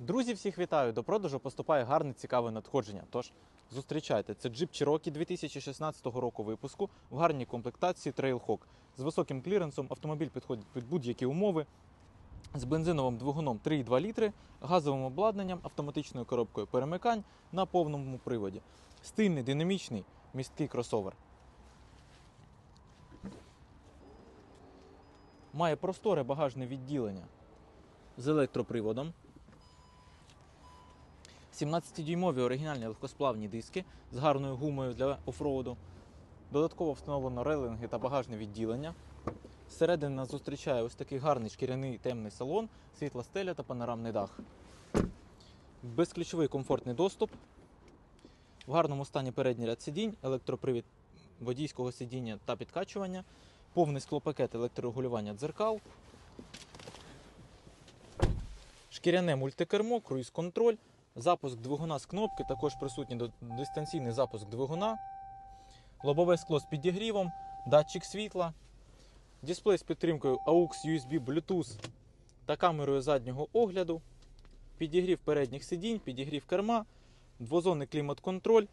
Друзі, всіх вітаю! До продажу поступає гарне цікаве надходження. Тож зустрічайте, це джип Cherokee 2016 року випуску в гарній комплектації Trailhawk. З високим кліренсом автомобіль підходить під будь-які умови. З бензиновим двигуном 3,2 літри, газовим обладнанням, автоматичною коробкою перемикань на повному приводі. Стильний, динамічний, місткий кросовер. Має просторе багажне відділення з електроприводом. 17-дюймові оригінальні легкосплавні диски з гарною гумою для офроуду. Додатково встановлено рейлинги та багажне відділення. Зсередини нас зустрічає ось такий гарний шкіряний темний салон, світла стеля та панорамний дах. Безключовий комфортний доступ. В гарному стані передній ряд сидінь, електропривід водійського сидіння та підкачування, повний склопакет електрорегулювання дзеркал, шкіряне мультикермо, круїз-контроль, запуск двигуна з кнопки, також присутній дистанційний запуск двигуна, лобове скло з підігрівом, датчик світла, дисплей з підтримкою AUX, USB, Bluetooth та камерою заднього огляду, підігрів передніх сидінь, підігрів керма, двозонний клімат-контроль,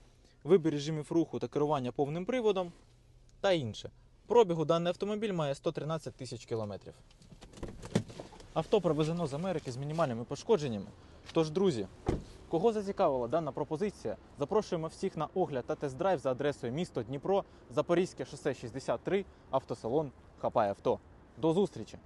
вибір режимів руху та керування повним приводом та інше. Пробігу даний автомобіль має 113 тисяч кілометрів. Авто привезено з Америки з мінімальними пошкодженнями. Тож, друзі, кого зацікавила дана пропозиція, запрошуємо всіх на огляд та тест-драйв за адресою місто Дніпро, Запорізьке шосе 63, автосалон Хапай авто. До зустрічі!